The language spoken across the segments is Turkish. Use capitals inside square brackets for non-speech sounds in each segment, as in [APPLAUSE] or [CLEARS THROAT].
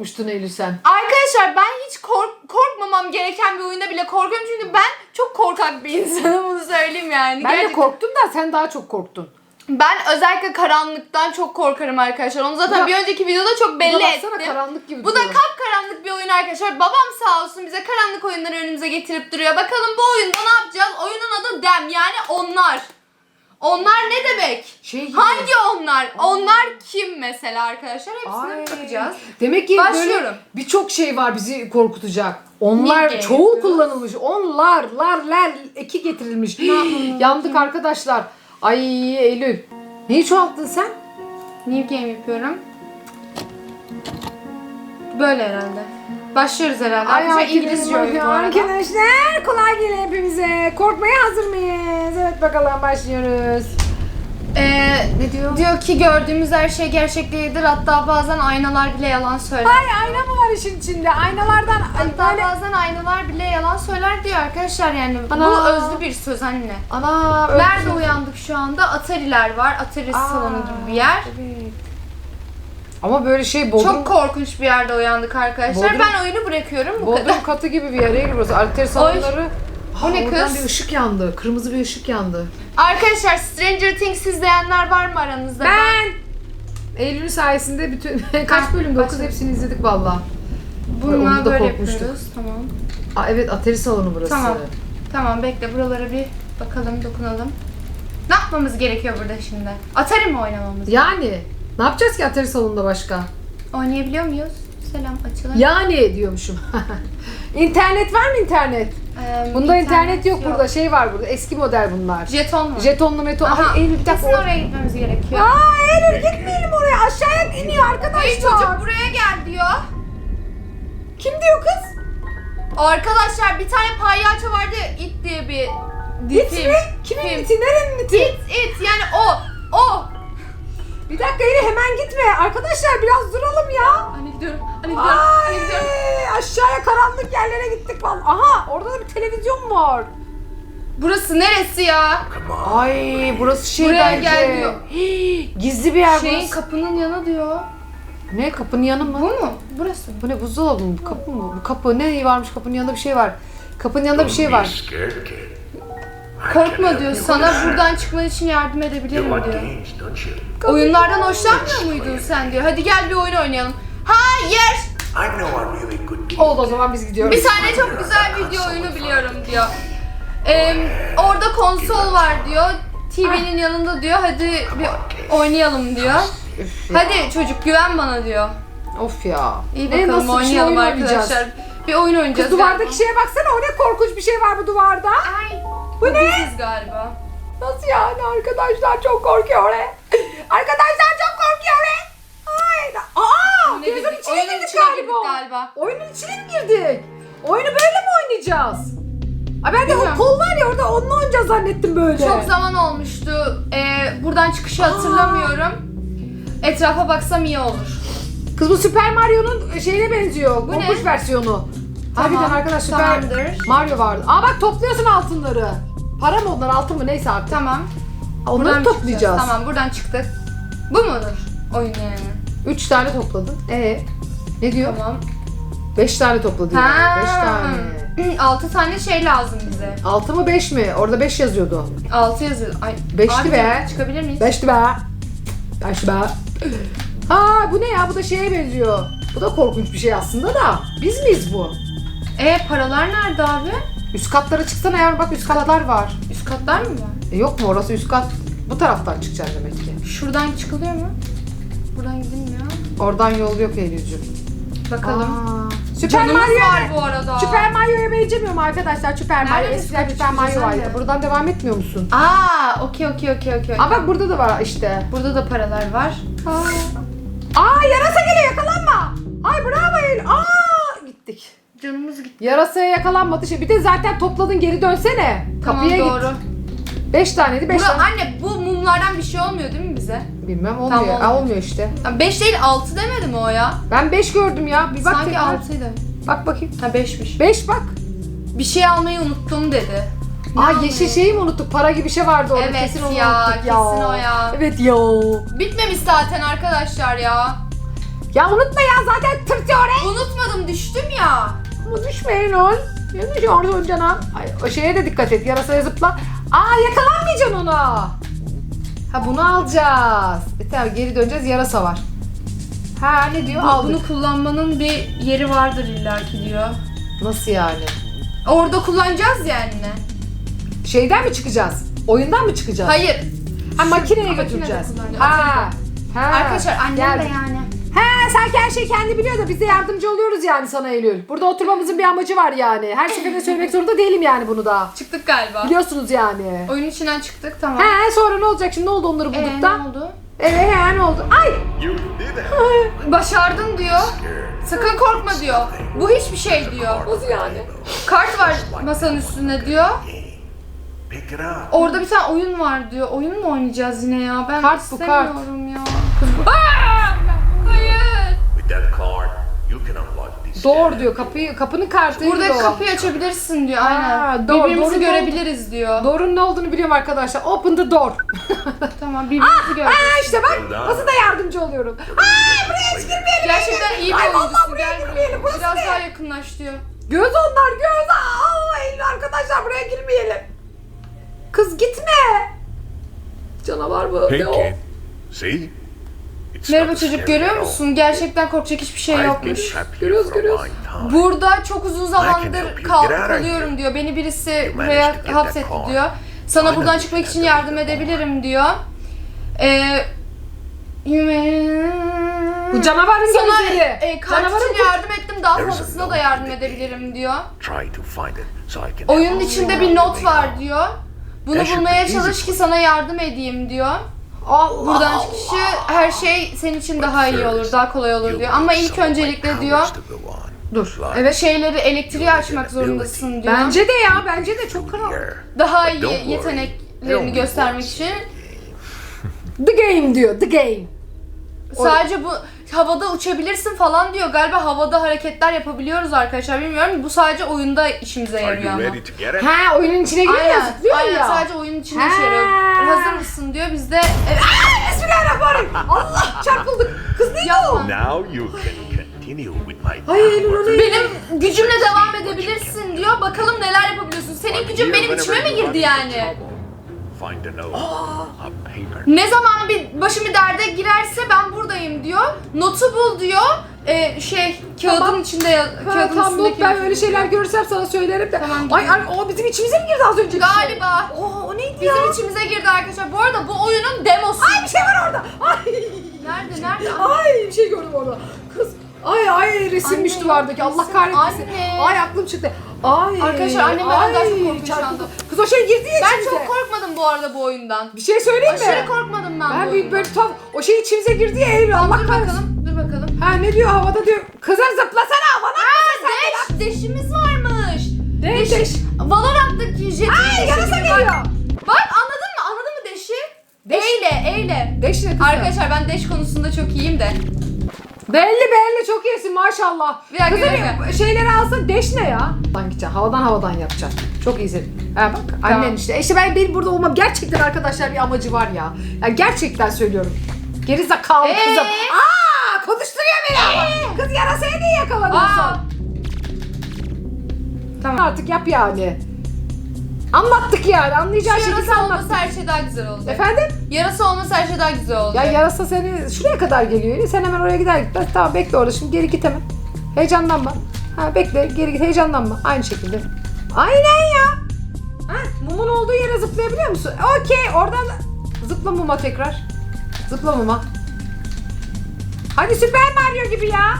korkmuştun Eylül sen? Arkadaşlar ben hiç kork korkmamam gereken bir oyunda bile korkuyorum çünkü ben çok korkak bir insanım bunu söyleyeyim yani. Ben de Gerçekten- korktum da sen daha çok korktun. Ben özellikle karanlıktan çok korkarım arkadaşlar. Onu zaten Bu da- bir önceki videoda çok Bu da belli baksana ettim. karanlık gibi Bu da duruyor. kapkaranlık bir oyun arkadaşlar. Babam sağ olsun bize karanlık oyunları önümüze getirip duruyor. Bakalım bu oyunda ne yapacağız? Oyunun adı Dem yani onlar. Onlar ne demek? Şey gibi. Hangi onlar? Onlar kim mesela arkadaşlar? Hepsine Ay. bakacağız. Demek ki Başlıyorum. böyle birçok şey var bizi korkutacak. Onlar game çoğul kullanılmış. Onlar, lar, ler, eki getirilmiş. Yandık arkadaşlar. Ay Eylül. Neyi çoğalttın sen? New game yapıyorum. Böyle herhalde. Başlıyoruz herhalde. Arkadaşlar İngilizce oyun bu arada. Arkadaşlar kolay gelin hepimize. Korkmaya hazır mıyız? Evet bakalım başlıyoruz. Ee, Ne diyor? diyor ki gördüğümüz her şey gerçek değildir. Hatta bazen aynalar bile yalan söyler. Ay ayna mı var işin içinde? Aynalardan Hatta böyle... bazen aynalar bile yalan söyler diyor arkadaşlar yani. Bu Ana. özlü bir söz anne. Ana Nerede uyandık şu anda? Atari'ler var. Atari Aa, salonu gibi bir yer. Evet. Ama böyle şey Bodrum, Çok korkunç bir yerde uyandık arkadaşlar. Bodrum- Ben oyunu bırakıyorum bu kadar. Bodrum katı gibi bir yer Eylül burası. Alter salonları. Aa, ne oradan kız? bir ışık yandı. Kırmızı bir ışık yandı. Arkadaşlar Stranger Things izleyenler var mı aranızda? Eylül sayesinde bütün [LAUGHS] kaç Ha, bölüm 9 başladı. hepsini izledik valla. Onu da böyle korkmuştuk. yapıyoruz. Tamam. Aa, evet atari salonu burası. Tamam. Tamam bekle buralara bir bakalım dokunalım. Ne yapmamız gerekiyor burada şimdi? Atari mi oynamamız? Yani ne yapacağız ki atari salonunda başka? Oynayabiliyor muyuz? Selam açılın. Yani diyormuşum. [LAUGHS] internet var mı internet? Ee, Bunda internet, yok, burada. Şey var burada. Eski model bunlar. Jeton mu? Jetonlu meton. Aha, Ay Eylül bir kesin dakika. oraya gitmemiz gerekiyor. Aa Eylül gitmeyelim oraya. Aşağıya iniyor arkadaşlar. Hey çocuk buraya gel diyor. Kim diyor kız? Arkadaşlar bir tane palyaço vardı It diye bir It mi? Kimin iti? Nerenin iti? It It yani o. O. Bir dakika Eylül hemen gitme. Arkadaşlar biraz duralım ya. Anne gidiyorum. Anne gidiyorum. Anne gidiyorum. Ay aşağıya karanlık yerlere gittik vallahi. Aha orada da bir televizyon var. Burası neresi ya? Ay burası şey Buraya bence. gel diyor. Hii, Gizli bir yer Şeyin burası. kapının yanı diyor. ne kapının yanı mı? Bu mu? Burası? Bu ne buzdolabı mı? Bu kapı mı? Bu kapı ne varmış kapının yanında bir şey var. Kapının yanında bir şey var. scared, kid. Korkma diyor. Sana buradan çıkman için yardım edebilirim diyor. Oyunlardan hoşlanmıyor muydun sen diyor. Hadi gel bir oyun oynayalım. Hayır. Oldu o zaman biz gidiyoruz. Bir tane çok güzel video oyunu biliyorum diyor. Ee, orada konsol var diyor. TV'nin yanında diyor. Hadi bir oynayalım diyor. Üf ya. Hadi çocuk güven bana diyor. Of ya. İyi Ne, bakalım nasıl bir şey oynayalım oyun oynayacağız? arkadaşlar. Bir oyun oynayacağız. Kız duvardaki şeye baksana o ne korkunç bir şey var bu duvarda. Ay, Bu ne? biziz galiba. Nasıl yani arkadaşlar çok korkuyor oraya. Arkadaşlar çok korkuyor oraya. Ay. Aa! Ne girdik? içine Oyunun girdik içine girdik galiba. galiba. Oyunun içine mi girdik? Oyunu böyle mi oynayacağız? Ay ben de o Bilmiyorum. kol var ya orada onunla oynayacağız zannettim böyle. Çok zaman olmuştu. Ee, buradan çıkışı hatırlamıyorum. Etrafa baksam iyi olur. Kız bu Super Mario'nun şeyine benziyor. Bu Korkunç ne? Versiyonu. Harbiden arkadaş Super Tamamdır. Mario vardı. Aa bak topluyorsun altınları. Para mı onlar altın mı neyse artık. Tamam. Onları Buradan toplayacağız. çıkacağız. Tamam buradan çıktık. Bu mudur oyun yani? Üç tane topladın. Ee ne diyor? Tamam. Beş tane topladı Ha. yani. Beş tane. [CLEARS THROAT] 6 tane şey lazım bize. Altı mı beş mi? Orada beş yazıyordu. 6 yazıyor. Ay, Beşti abi, be. Çıkabilir miyiz? Beşti be. Beşti be. Aa bu ne ya? Bu da şeye benziyor. Bu da korkunç bir şey aslında da. Biz miyiz bu? E paralar nerede abi? Üst katlara çıksana yavrum bak üst katlar var. Üst katlar mı var? E, yok mu orası üst kat? Bu taraftan çıkacaksın demek ki. Şuradan çıkılıyor mu? Buradan gidilmiyor. Oradan yol yok Eylül'cüm. Bakalım. Aa, Süper Canımız Mario var bu arada. Süper Mario'ya benzemiyor mu arkadaşlar? Süper Mario. Nerede Eskiden Süper Süper Mario Mario? vardı. Buradan devam etmiyor musun? Aa, okey okey okey okey. Aa bak burada da var işte. Burada da paralar var. Aa yarasa geliyor yakalanma. Ay bravo Eylül. Aa gittik. Canımız gitti. Yarasaya yakalanmadı şey. Bir de zaten topladın geri dönsene. Kapıya tamam, git. doğru. Beş taneydi beş Bura, tane. anne bu mumlardan bir şey olmuyor değil mi bize? Bilmem olmuyor. Tamam, olmuyor. olmuyor işte. 5 değil 6 demedi mi o ya? Ben beş gördüm ya. Bir bak Sanki tekrar. 6'ydı. Bak bakayım. Ha 5'miş. Beş bak. Bir şey almayı unuttum dedi. Ne Aa almayı? yeşil şeyi mi unuttuk? Para gibi bir şey vardı orada. Evet kesin onu ya, unuttuk ya. kesin o ya. Evet ya. Bitmemiş zaten arkadaşlar ya. Ya unutma ya zaten tırt ya oraya. Unutmadım düştüm ya. Ama düşme Eylül. Ne düşüyorsun canım? Ay, o şeye de dikkat et. Yarasaya zıpla. Aa yakalanmayacaksın ona. Ha bunu alacağız. E tamam geri döneceğiz. Yarasa var. Ha ne diyor? Bu- Aldık. bunu kullanmanın bir yeri vardır illaki diyor. Nasıl yani? Orada kullanacağız yani. Şeyden mi çıkacağız? Oyundan mı çıkacağız? Hayır. Ha makineye götüreceğiz. Ha. ha. Arkadaşlar annem de yani. Sanki her şey kendi biliyor da biz de yardımcı oluyoruz yani sana Eylül. Burada oturmamızın bir amacı var yani. Her seferinde söylemek zorunda değilim yani bunu da. Çıktık galiba. Biliyorsunuz yani. Oyun içinden çıktık tamam. He sonra ne olacak şimdi ne oldu onları bulduk Ee, da? ne oldu? Evet he ne oldu? Ay! You did it. [LAUGHS] Başardın diyor. Sakın korkma diyor. Bu hiçbir şey diyor. Nasıl yani? Kart var masanın üstünde diyor. Pick it up. Orada bir tane oyun var diyor. Oyun mu oynayacağız yine ya? Ben Kart bu, kart. istemiyorum ya. Aa! Hayır. With that card, you can unlock this. Doğru diyor kapıyı kapının kartı. Burada o. kapıyı açabilirsin diyor. Aa, Aynen. doğru, Birbirimizi doğru, görebiliriz diyor. Doğrunun ne olduğunu biliyorum arkadaşlar. Open the door. [LAUGHS] Tamam birbirimizi göreceğiz. Aa işte bak nasıl da yardımcı oluyorum. Ay buraya hiç girmeyelim. Gerçekten iyi bir Ay vallahi oyuncusun. buraya Gel girmeyelim. buraya. Burası Biraz ne? daha yakınlaş diyor. Göz onlar göz. Aa Eylül arkadaşlar buraya girmeyelim. Kız gitme. Canavar mı? Hey Ne o? see? Merhaba çocuk görüyor musun? Gerçekten korkacak hiçbir şey yokmuş. Görüyoruz, görüyoruz. Burada çok uzun zamandır you kal get out of kalıyorum here. diyor. Beni birisi buraya hapsetti diyor. Sana buradan çıkmak için yardım edebilirim diyor. Ee, Bu canavarın sana gözleri. e, Canavarın için yardım ettim daha fazlasına da yardım edebilirim diyor. Oyunun içinde bir not var diyor. Bunu bulmaya çalış ki sana yardım edeyim diyor. Allah Buradan Allah. çıkışı her şey senin için daha iyi olur, daha kolay olur diyor. Ama ilk öncelikle diyor. Dur. Evet. şeyleri elektriği açmak zorundasın diyor. Bence de ya bence de çok karanlık. Daha iyi yeteneklerini göstermek için The game diyor. The game. sadece bu havada uçabilirsin falan diyor. Galiba havada hareketler yapabiliyoruz arkadaşlar. Bilmiyorum. Bu sadece oyunda işimize Are yarıyor you ama. ready to get it? Ha oyunun içine giriyor ya Aynen, zıplıyor aynen ya. sadece oyunun içinde işe yarıyor. Hazır mısın diyor. Biz de evet. Aa, Bismillahirrahmanirrahim. Allah çarpıldık. Kız neydi o? Now you can continue with my Ay Eylül o ne? Benim gücümle devam edebilirsin diyor. Bakalım neler yapabiliyorsun. Senin gücün benim içime mi girdi yani? Ne zaman bir başım bir derde girerse ben buradayım diyor. Notu bul diyor. Ee, şey kağıdın Tamam. içinde ya- Ha, kağıdın tamam not üstündeki ben öyle şeyler görürsem sana söylerim de. Tamam, ay, ay o bizim içimize mi girdi az önce bir şey? Galiba. Oo, o neydi ya? Bizim içimize girdi arkadaşlar. Bu arada bu oyunun demosu. Ay bir şey var orada. Ay. Nerede nerede? Ay bir şey gördüm orada. Kız. Ay ay resimmiş Anne, duvardaki. Allah resim. kahretmesin. Anne. Ay aklım çıktı. Ay. Arkadaşlar, annem benden daha çok korkuyor şu çarpıldı. anda. Kız o şey girdi ya Ben çok korkmadım bu arada bu oyundan. Bir şey söyleyeyim mi? Aşırı korkmadım ben, Ben bu bir oyundan. böyle tuhaf. O şey içimize girdi ya Eylül. Allah Dur kahretsin. bakalım, dur bakalım. Ha ne diyor havada diyor. Kızım zıplasana havana. Deş, deşimiz varmış. Ne deş? Valorant'taki jetin Ay yarasa geliyor. Bak anladın mı? Anladın mı deşi? Deş. Eyle, eyle. Deş ne kızım? Arkadaşlar ben deş konusunda çok iyiyim de. Belli belli çok iyisin maşallah. Bir dakika, Kızım bir dakika. şeyleri alsın deş ne ya? Havadan gideceksin. Havadan havadan yapacaksın. Çok iyisin. Ha bak annen işte. İşte ben benim burada olmam gerçekten arkadaşlar bir amacı var ya. Ya gerçekten söylüyorum. Geri zekalı Ee? kızım. Aa konuşturuyor beni ama. Kız yarasaya niye yakalanıyorsun? Aa. Tamam artık yap yani. Anlattık yani. Anlayacağın Şu şekilde yarası anlattık. olmasa her şey daha güzel olacak. Efendim? Yarası olmasa her şey daha güzel Ya olacak. yarasa seni şuraya kadar geliyor. Sen hemen oraya gider gitmez. Tamam bekle orada şimdi geri git hemen. Heyecanlanma. Ha bekle geri git heyecanlanma. Aynı şekilde. Aynen ya. Ha, mumun olduğu yere zıplayabiliyor musun? Okey oradan zıpla muma tekrar. Zıpla muma. Hadi Süper Mario gibi ya.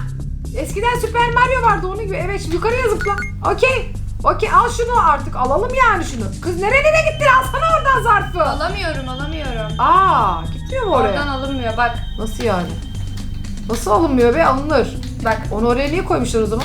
Eskiden Süper Mario vardı onun gibi. Evet şimdi yukarıya zıpla. Okey. Okey al şunu artık alalım yani şunu. Kız nereye nereye gittin alsana oradan zarfı. Alamıyorum, alamıyorum. Aa gitmiyor mu oraya? Oradan alınmıyor bak. Nasıl yani? Nasıl alınmıyor be? Alınır. Bak. Onu oraya niye koymuşlar o zaman?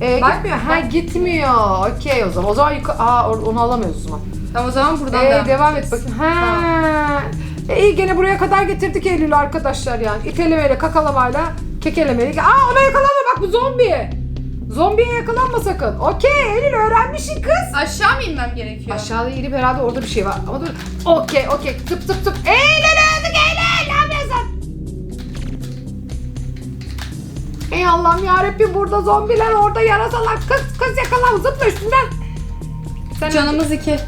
Ee, Bak, gitmiyor. Ha bak. gitmiyor. Okey o zaman. O zaman yuka- Aa onu alamıyoruz o zaman. Tamam o zaman buradan Ee, devam, devam et bakayım. Ha. E, iyi gene buraya kadar getirdik Eylül'ü arkadaşlar yani. İtelemeyle, kakalamayla, kekelemeyle. Aa ona yakalanma bak bu zombi. Zombiye yakalanma sakın. Okey Eylül öğrenmişsin kız. Aşağı mı inmem gerekiyor? Aşağıda inip herhalde orada bir şey var. Ama dur. Okey okey. Tıp tıp tıp. Eylül öldük Eylül. Ne yapıyorsun? Ey Allah'ım yarabbim burada zombiler orada yarasalar. Kız kız yakalan zıpla üstünden. Sen Canımız iki.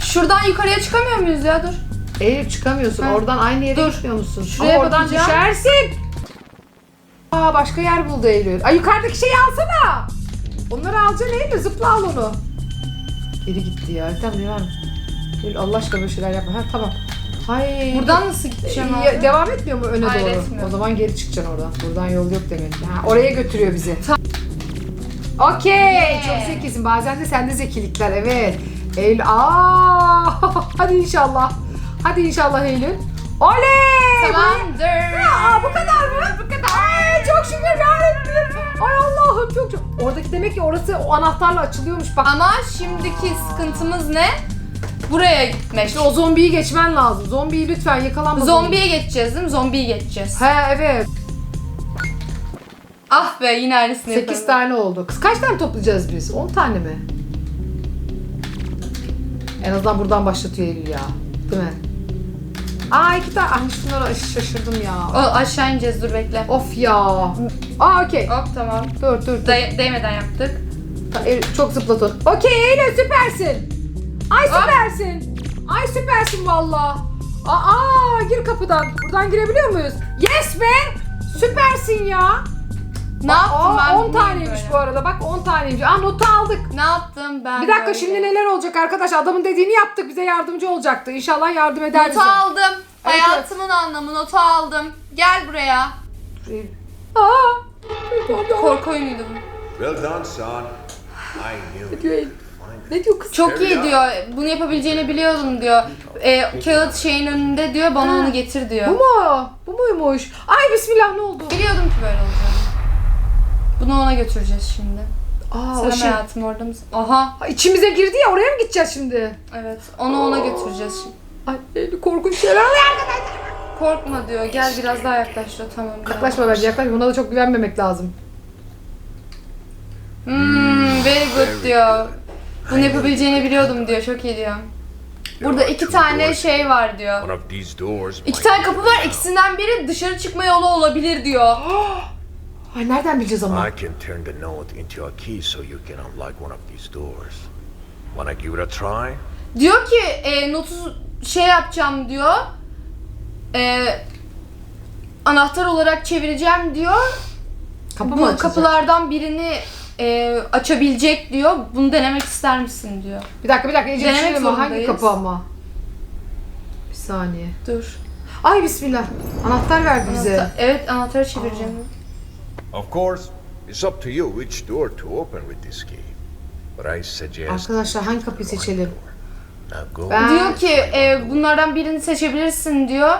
Şuradan yukarıya çıkamıyor muyuz ya dur. Eğilip çıkamıyorsun. Ha. Oradan aynı yere Dur. gitmiyor musun? Şuraya Ama oradan bakacağım. düşersin. Aa başka yer buldu Eylül. Ay yukarıdaki şeyi alsana. Onları alacaksın Eylül. Zıpla al onu. Geri gitti ya. Tamam devam. Eylül Allah aşkına böyle şeyler yapma. Ha tamam. Ay. Buradan nasıl gideceğim Ya, abi? devam etmiyor mu öne Hayır, doğru? etmiyor. O zaman geri çıkacaksın oradan. Buradan yol yok demek ki. Ha, oraya götürüyor bizi. Okey. Çok zekisin. Bazen de sende zekilikler. Evet. Eylül. Aa! [LAUGHS] Hadi inşallah. Hadi inşallah Eylül. Oley! Tamamdır. Aa, bu kadar mı? Bu kadar. Çok şükür yarabbim. Ay Allah'ım çok çok. Oradaki demek ki orası o anahtarla açılıyormuş bak. Ama şimdiki sıkıntımız ne? Buraya gitmek. İşte o zombiyi geçmen lazım. Zombiyi lütfen yakalanma. Zombiye geçeceğiz değil mi? Zombiyi geçeceğiz. He evet. Ah be yine aynısını 8 yaparım. tane oldu. Kız kaç tane toplayacağız biz? 10 tane mi? En azından buradan başlatıyor Eylül ya. Değil mi? Aa iki tane. Ay şunlara şaşırdım O, ya. aşağı ineceğiz dur bekle. Of ya. Aa okey. Hop tamam. Dur dur dur. Day- değmeden yaptık. Ta- Çok zıplatın. Okey Eylül süpersin. Ay süpersin. Ay süpersin valla. Aa gir kapıdan. Buradan girebiliyor muyuz? Yes be. Süpersin ya. Ne yaptım Aa, ben? 10 bilmiyorum taneymiş böyle. bu arada. Bak 10 taneymiş. Aa notu aldık. Ne yaptım ben? Bir dakika böyle? şimdi neler olacak arkadaş? Adamın dediğini yaptık. Bize yardımcı olacaktı. İnşallah yardım eder bize. Notu aldım. Evet, Hayatımın anlamı notu aldım. Gel buraya. Aa! Korku oyunuydu bu. Well done, son. I knew Ne diyor Eylül? Ne diyor kız? Çok iyi diyor. Bunu yapabileceğini biliyordum diyor. Ee, kağıt şeyin önünde diyor. Bana onu getir diyor. Bu mu? Bu muymuş? Ay bismillah ne oldu? Biliyordum ki böyle olacağını. Bunu ona götüreceğiz şimdi. Aa o Selam şey. hayatım orada mısın? Aha. Ay, İçimize girdi ya oraya mı gideceğiz şimdi? Evet. Onu ona götüreceğiz şimdi. Ay Eylül korkunç şeyler oluyor arkadaşlar. Korkma diyor. Gel biraz daha yaklaş diyor. Tamam. gel. Yaklaşma bence yaklaş. Buna da çok güvenmemek lazım. Hmm, very good diyor. Bunu yapabileceğini biliyordum diyor. Çok iyi diyor. Burada iki tane şey var diyor. İki tane kapı var. İkisinden biri dışarı çıkma yolu olabilir diyor. [GASPS] Ay nereden bileceğiz ama? I can turn the note into a key so you can unlock one of these doors. Wanna give it a try? Diyor ki e, notu şey yapacağım diyor. E, anahtar olarak çevireceğim diyor. Kapı mı Bu açacak? kapılardan birini e, açabilecek diyor. Bunu denemek ister misin diyor. Bir dakika bir dakika. İyice Denemek düşünelim ama hangi zorundayız. kapı ama? Bir saniye. Dur. Ay bismillah. Anahtar verdi bize. Anahtar- evet anahtarı çevireceğim. Of course, it's up to you which door to open with this key. But I suggest. Arkadaşlar hangi kapıyı seçelim? Now go. Ben- Diyor ki e, bunlardan birini seçebilirsin diyor.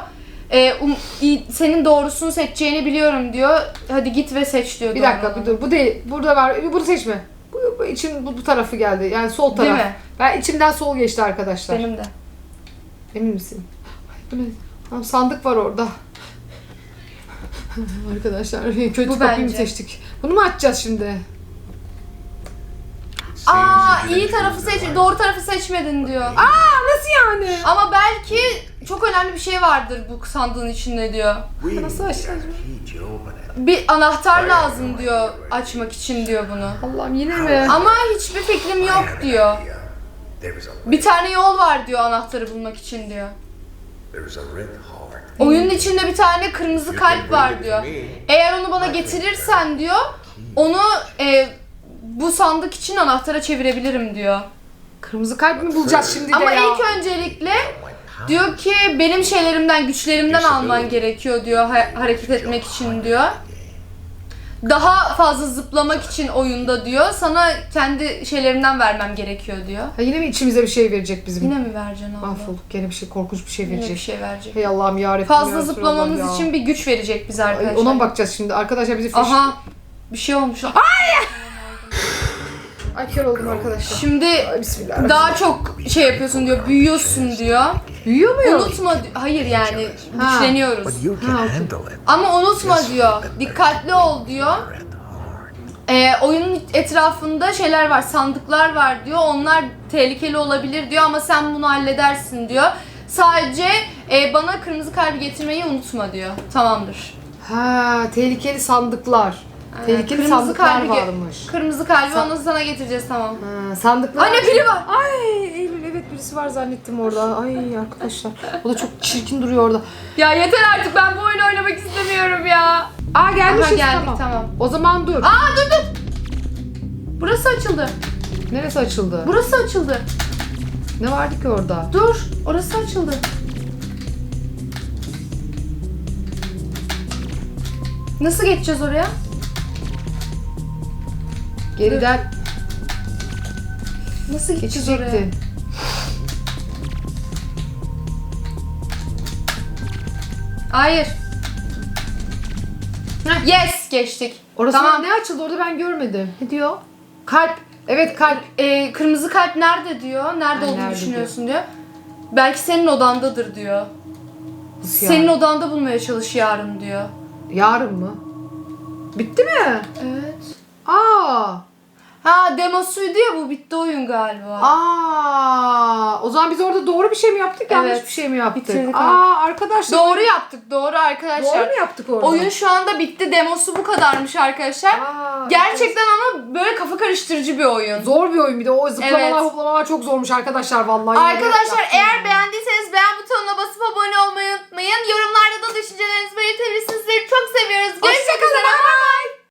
E, um- senin doğrusunu seçeceğini biliyorum diyor. Hadi git ve seç diyor. Bir dakika bir dur. Bu değil. Burada var. Bunu seçme. Bu, bu için bu, bu tarafı geldi. Yani sol Değil taraf. mi? Ben içimden sol geçti arkadaşlar. Benim de. Emin misin? Ay, bu ne? Tamam, sandık var orada. Arkadaşlar [LAUGHS] kötü Bu kapıyı bence. seçtik? Bunu mu açacağız şimdi? Aa iyi tarafı seç, right doğru tarafı seçmedin diyor. Aa nasıl yani? Ama belki çok önemli bir şey vardır bu sandığın içinde diyor. We Nasıl need açacağız a key to open it. Bir anahtar lazım diyor açmak için diyor bunu. Allah'ım yine mi? Ama hiçbir fikrim yok diyor. Yeah. There is a Bir tane yol var diyor anahtarı bulmak için diyor. Oyunun içinde bir tane kırmızı kalp var diyor. Eğer onu bana getirirsen diyor, onu e, bu sandık için anahtara çevirebilirim diyor. Kırmızı kalp mi bulacağız şimdi de Ama ya? ilk öncelikle diyor ki benim şeylerimden, güçlerimden alman gerekiyor diyor ha- hareket etmek için diyor. Daha fazla zıplamak için oyunda diyor. Sana kendi şeylerimden vermem gerekiyor diyor. Ha, yine mi içimize bir şey verecek bizim? Yine mi vereceksin abla? Mahvolduk gene bir şey korkunç bir şey Yine verecek. bir şey verecek. Hey Allah'ım yarabbim Fazla ya zıplamamız ya. için bir güç verecek bize Ay, arkadaşlar. Ona mı bakacağız şimdi? Arkadaşlar bizi fiş... Aha bir şey olmuş. Ay kör oldum arkadaşlar. Şimdi Ay, bismillah. daha çok şey yapıyorsun diyor, büyüyorsun diyor. Büyüyor muyuz? Unutma di- hayır yani Ha. güçleniyoruz. But you can Ha, okey. handle it. Ama unutma diyor, dikkatli ol diyor. Heart. Ee, oyunun etrafında şeyler var, sandıklar var diyor. Onlar tehlikeli olabilir diyor ama sen bunu halledersin diyor. Sadece e, bana kırmızı kalbi getirmeyi unutma diyor. Tamamdır. Ha tehlikeli sandıklar. Tehlikeli Kırmızı sandıklar kalbi varmış. Kırmızı kalbi Sa- onu sana getireceğiz tamam. Ha, sandıklar. Anne biri var. Ay Eylül evet birisi var zannettim orada. Ay arkadaşlar. O da çok çirkin duruyor orada. Ya yeter artık ben bu oyunu oynamak istemiyorum ya. Aa gelmişiz Aha, geldik, tamam. tamam. O zaman dur. Aa dur dur. Burası açıldı. Neresi açıldı? Burası açıldı. Ne vardı ki orada? Dur. Orası açıldı. Nasıl geçeceğiz oraya? Geriden Nasıl geçeceğiz oraya? geçecektin. Hayır. Heh, Yes geçtik. Orası tamam. ne açıldı orada ben görmedim. Ne diyor? Kalp. Evet kalp. Ee, kırmızı kalp nerede diyor? Nerede Ha, olduğunu nerede düşünüyorsun diyor. Belki senin odandadır diyor. Nasıl Senin yani? odanda bulmaya çalış yarın diyor. Yarın mı? Bitti mi? Evet. Aa. Ha demosuydu ya bu bitti oyun galiba. Aa. O zaman biz orada doğru bir şey mi yaptık, yanlış Evet. bir şey mi yaptık? Bitirdik Aa arkadaşlar. Doğru yaptık doğru arkadaşlar. Doğru mu yaptık orada? Oyun şu anda bitti. Demosu bu kadarmış arkadaşlar. Aa, Gerçekten ama böyle kafa karıştırıcı bir oyun. Zor bir oyun bir de o zıplamalar Evet. hoplamalar çok zormuş arkadaşlar vallahi. Arkadaşlar eğer beğendiyseniz beğen butonuna basıp abone olmayı unutmayın. Yorumlarda da düşüncelerinizi belirtebilirsiniz. Sizleri çok seviyoruz. Görüşmek üzere. bay.